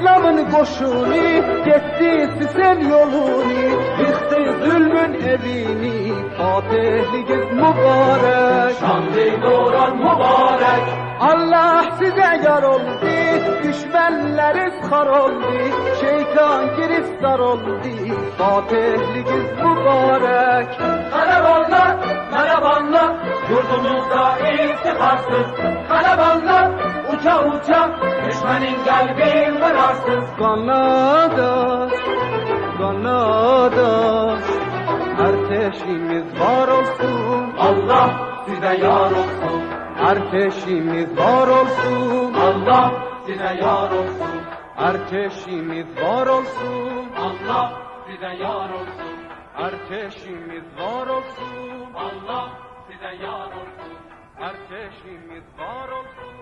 Düşman koşunu gitti sen yolunu. Yıktı zulmün evini Fatihliğiniz mübarek. Şanlı doğran mübarek. Allah size yar oldu Düşmanlarız kar oldu. Şeytan giriftar oldu Fatihliğiniz mübarek. Karavanlar, karavanlar Yurdumuzda iftikarsız Karavanlar uça uça Düşmenin kalbi Kanada, Kanada Erteşimiz var olsun. Allah size yar olsun. Erteşimiz var olsun. Allah size yar olsun. Erteşimiz var olsun. Allah size yar olsun. Erteşimiz var olsun. Allah size yar olsun. Erteşimiz var olsun